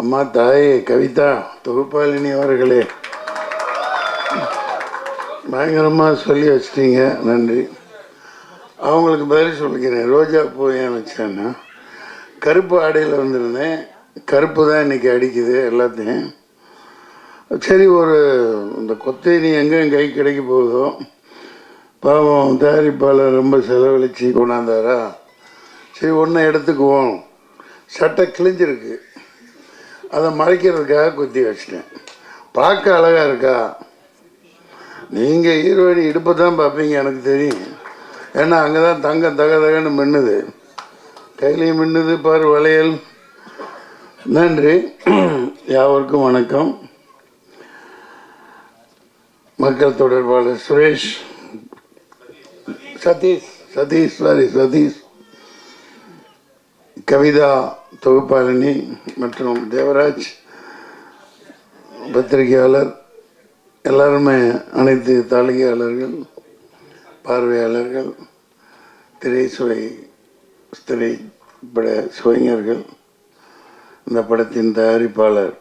அம்மா தாயே கவிதா தொகுப்பாளினி அவர்களே. பயங்கரமாக சொல்லி வச்சிட்டீங்க. நன்றி. அவங்களுக்கு பதில் சொல்லிக்கிறேன் ரோஜா பூ ஏன் வச்சேன்னா கருப்பு ஆடையில் வந்திருந்தேன். கருப்பு தான் இன்னைக்கு அடிக்குது எல்லாத்தையும். சரி ஒரு இந்த கொத்தேனி எங்கே கை கிடைக்க போகுதோ? பாவம் தயாரிப்பாளர் ரொம்ப செலவழிச்சு கொண்டாந்தாரா? சரி ஒன்றை எடுத்துக்குவோம். சட்டை கிழிஞ்சிருக்கு. அதை மறைக்கிறதுக்காக குத்தி வச்சிட்டேன். பார்க்க அழகாக இருக்கா? நீங்கள் ஈரோடு இடுப்பை தான் பார்ப்பீங்க எனக்கு தெரியும். ஏன்னா அங்கே தான் தங்கம் தக தகன்னு மின்னுது. கையிலையும் மின்னுது பார் வளையல். நன்றி. யாவருக்கும் வணக்கம். மக்கள் தொடர்பாளர் சுரேஷ். சதீஷ் சதீஷ் சாரி சதீஷ். கவிதா தொகுப்பாளினி மற்றும் தேவராஜ் பத்திரிகையாளர் எல்லாருமே அனைத்து தாளிகையாளர்கள் பார்வையாளர்கள் திரைச்சுவை திரைப்பட சுவைஞர்கள் இந்த படத்தின் தயாரிப்பாளர்.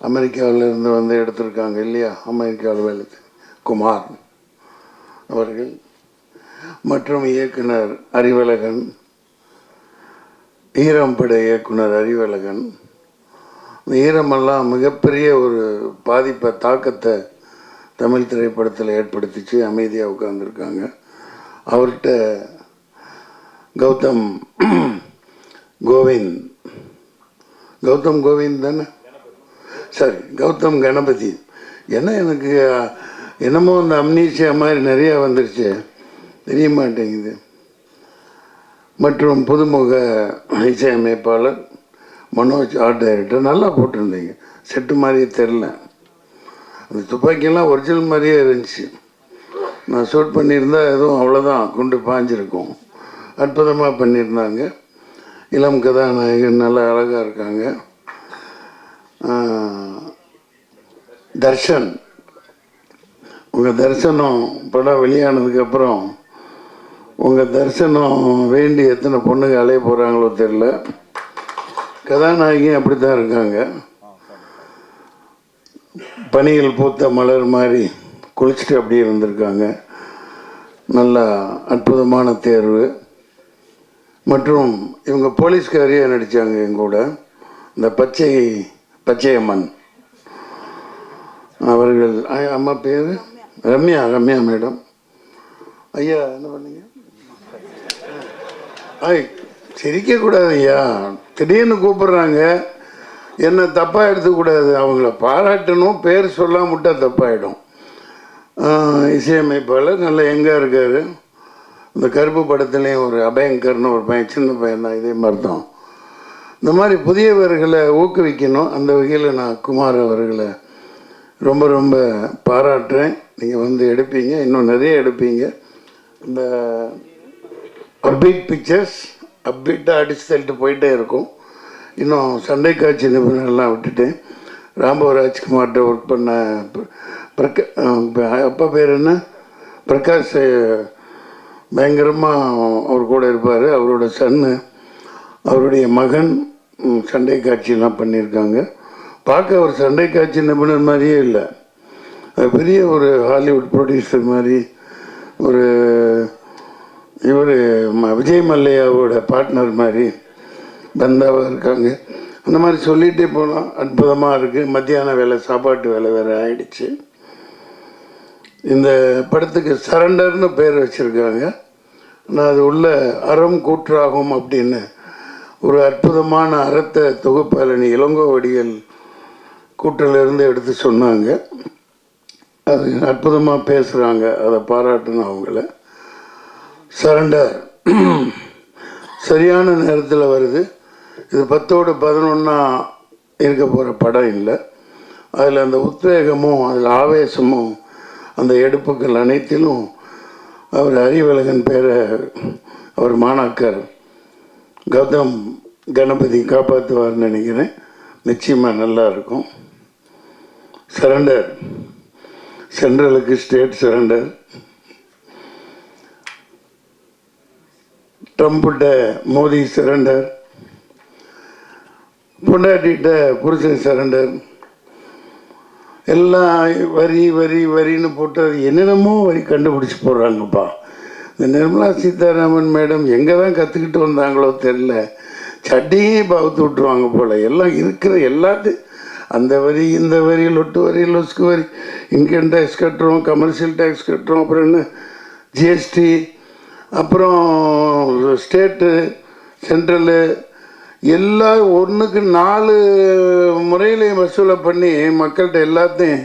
அமெரிக்காவிலிருந்து வந்து எடுத்திருக்காங்க இல்லையா? அமெரிக்காவில் வேலை குமார் அவர்கள். மற்றும் இயக்குனர் அறிவழகன் ஈரம் பட இயக்குனர் அறிவழகன். ஈரமெல்லாம் மிகப்பெரிய ஒரு பாதிப்பை தாக்கத்தை தமிழ் திரைப்படத்தில் ஏற்படுத்திச்சு. அமைதியாக உட்காந்துருக்காங்க அவர்கிட்ட கௌதம் கோவிந்த். கௌதம் கோவிந்த் தானே? சாரி கௌதம் கணபதி. என்ன எனக்கு என்னமோ அந்த அம்னீஷியா மாதிரி நிறையா வந்துருச்சு. தெரிய மாட்டேங்குது. மற்றும் புதுமுக இசையமைப்பாளர் மனோஜ் ஆர்ட் டைரக்டர் நல்லா போட்டிருந்தீங்க. செட்டு மாதிரியே தெரில அந்த துப்பாக்கியெல்லாம் ஒரிஜினல் மாதிரியே இருந்துச்சு. நான் ஷூட் பண்ணியிருந்தா எதுவும் அவ்வளோதான் குண்டு பாஞ்சிருக்கும். அற்புதமாக பண்ணியிருந்தாங்க. இளம் கதாநாயகன் நல்லா அழகாக இருக்காங்க. தர்ஷன். உங்கள் தரிசனம் படம் வெளியானதுக்கப்புறம் உங்கள் தரிசனம் வேண்டி எத்தனை பொண்ணுங்க அலைய போகிறாங்களோ தெரில கதாநாயகியும் அப்படி தான் இருக்காங்க. பனிகள் பூத்த மலர் மாதிரி குளிச்சுட்டு அப்படியே இருந்திருக்காங்க. நல்லா அற்புதமான தேர்வு. மற்றும் இவங்க போலீஸ்காரியாக நடித்தாங்க எங்கூட இந்த பச்சை பச்சையம்மன். அவர்கள் அம்மா பேர்? ரம்யா ரம்யா மேடம். ஐயா என்ன பண்ணீங்க? ஐய் சிரிக்கக்கூடாது ஐயா திடீர்னு கூப்பிடுறாங்க. என்ன தப்பாக எடுத்துக்கூடாது அவங்கள பாராட்டணும் பேர் சொல்லாம தப்பாயிடும். இசையமைப்பாளர் நல்லா எங்கே இருக்கார். இந்த கருப்பு படத்துலேயும் ஒரு அபயங்கர்னு ஒரு பையன் சின்ன பையன் தான் இதே மாதிரி தான் இந்த மாதிரி புதியவர்களை ஊக்குவிக்கணும். அந்த வகையில் நான் குமார் அவர்களை ரொம்ப ரொம்ப பாராட்டுறேன். நீங்கள் வந்து எடுப்பீங்க. இன்னும் நிறைய எடுப்பீங்க. இந்த அப்பீட் பிக்சர்ஸ் அப்பீட்டாக அடித்து தள்ளிட்டு போயிட்டே இருக்கும் இன்னும் சண்டை காட்சி நிபுணர்லாம் விட்டுட்டு ராம்பவ ராஜ்குமார்கிட்ட ஒர்க் பண்ண பிரகா அப்பா பேர் என்ன பிரகாஷ் பயங்கரமாக அவர் கூட இருப்பார் அவரோட சன்னு அவருடைய மகன் சண்டை காட்சியெல்லாம் பண்ணியிருக்காங்க பார்க்க அவர் சண்டை காட்சி நிபுணர் மாதிரியே இல்லை அது பெரிய ஒரு ஹாலிவுட் ப்ரொடியூசர் மாதிரி ஒரு இவர் விஜய் மல்லையாவோட பார்ட்னர் மாதிரி பந்தாவாக இருக்காங்க. அந்த மாதிரி சொல்லிகிட்டே போகலாம் அற்புதமாக இருக்குது மத்தியான வேலை சாப்பாட்டு வேலை வேறு ஆயிடுச்சு. இந்த படத்துக்கு சரண்டர்னு பேர் வச்சுருக்காங்க. ஆனால் அது உள்ள அறம் கூற்றாகும் அப்படின்னு ஒரு அற்புதமான அறத்தை தொகுப்பாளனி இளங்கோவடிகள் கூட்டிலிருந்து எடுத்து சொன்னாங்க. அது அற்புதமாக பேசுகிறாங்க அதை பாராட்டணும் அவங்கள. சரண்டர் சரியான நேரத்தில் வருது. இது பத்தோடு பதினொன்றா இருக்க போகிற படம் இல்லை. அதில் அந்த உத்வேகமும் அதில் ஆவேசமும் அந்த எடுப்புகள் அனைத்திலும் அவர் அறிவழகன் பேரை அவர் மாணாக்கர் கௌதம் கணபதி காப்பாற்றுவார்னு நினைக்கிறேன். நிச்சயமாக நல்லா இருக்கும். சரண்டர். சென்ட்ரலுக்கு ஸ்டேட் சரண்டர். ட்ரம்ப்கிட்ட மோடி சரண்டர் பொண்டாட்டிகிட்ட புருஷன் சரண்டர் எல்லாம் வரி வரி வரின்னு போட்டு அது என்னென்னமோ வரி கண்டுபிடிச்சி போடுறாங்கப்பா. இந்த நிர்மலா சீதாராமன் மேடம் எங்கே தான் கற்றுக்கிட்டு வந்தாங்களோ தெரில சட்டியே பகுத்து விட்ருவாங்க போல். எல்லாம் இருக்கிற எல்லாத்தையும் அந்த வரி இந்த வரி லொட்டு வரி லொஸ்கு வரி இன்கம் டேக்ஸ் கட்டுறோம் கமர்ஷியல் டேக்ஸ் கட்டுறோம் அப்புறம் என்ன? ஜிஎஸ்டி அப்புறம் ஸ்டேட்டு சென்ட்ரலு எல்லாம் ஒன்றுக்கு நாலு முறையிலையும் வசூலை பண்ணி மக்கள்கிட்ட எல்லாத்தையும்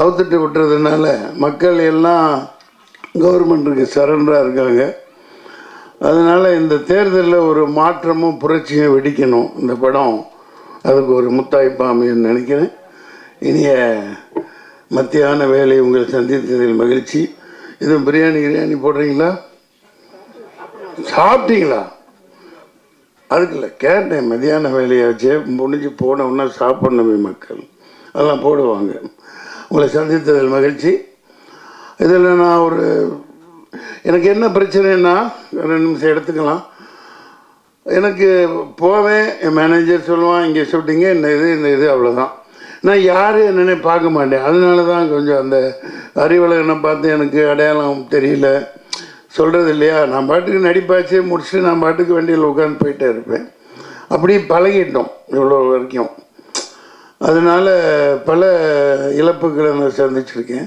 அவுத்துட்டு விட்டுறதுனால மக்கள் எல்லாம் கவர்மெண்ட்டுக்கு சரண்டராக இருக்காங்க. அதனால் இந்த தேர்தலில் ஒரு மாற்றமும் புரட்சியும் வெடிக்கணும். இந்த படம் அதுக்கு ஒரு முத்தாய்ப்பாக அமையும்னு நினைக்கிறேன். இனிய மத்தியான வேலை உங்களை சந்தித்ததில் மகிழ்ச்சி. இதுவும் பிரியாணி கிரியாணி போடுறீங்களா? சாப்பிட்டீங்களா? அதுக்கு இல்லை கேட்டேன் மதியான வேலையை? வச்சு முடிஞ்சு போனோம்னா சாப்பிடணுமே மக்கள். அதெல்லாம் போடுவாங்க. உங்களை சந்தித்ததில் மகிழ்ச்சி. இதில் நான் ஒரு எனக்கு என்ன பிரச்சனைன்னா ரெண்டு நிமிஷம் எடுத்துக்கலாம். எனக்கு போவேன் என் மேனேஜர் சொல்லுவான் இங்கே ஷூட்டிங்க இந்த இது இந்த இது அவ்வளோதான் நான் யார் என்னன்னே பார்க்க மாட்டேன். அதனால தான் கொஞ்சம் அந்த அறிவலகனை பார்த்து எனக்கு அடையாளம் தெரியல. சொல்கிறது இல்லையா நான் பாட்டுக்கு நடிப்பாச்சு முடிச்சுட்டு நான் பாட்டுக்கு வண்டியில் உட்காந்து போயிட்டே இருப்பேன். அப்படி பழகிட்டோம் இவ்வளோ வரைக்கும். அதனால் பல இழப்புகளை நான் சந்திச்சிருக்கேன்.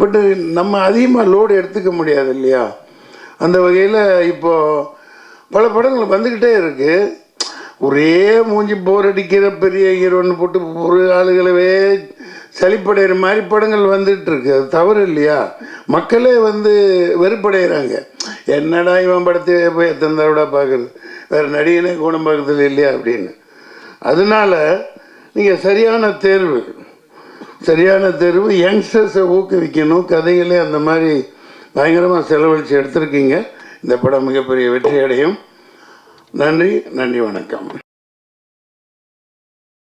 பட்டு நம்ம அதிகமாக லோடு எடுத்துக்க முடியாது இல்லையா? அந்த வகையில் இப்போது பல படங்கள் வந்துக்கிட்டே இருக்குது ஒரே மூஞ்சி போர் அடிக்கிற பெரிய ஹீரோன்னு போட்டு ஒரு ஆளுகளவே சலிப்படைகிற மாதிரி படங்கள் வந்துட்டு இருக்கு அது தவறு இல்லையா? மக்களே வந்து வெறுப்படைகிறாங்க என்னடா இவன் படத்தை போய் எத்தனை தடவை பார்க்குறது? வேறு நடிகனே கூடம் பார்க்கறது இல்லையா அப்படின்னு. அதனால நீங்கள் சரியான தேர்வு. சரியான தேர்வு. யங்ஸ்டர்ஸை ஊக்குவிக்கணும். கதைகளே அந்த மாதிரி பயங்கரமாக செலவழித்து எடுத்திருக்கீங்க. இந்த படம் மிகப்பெரிய வெற்றி அடையும் நன்றி. நன்றி. வணக்கம்.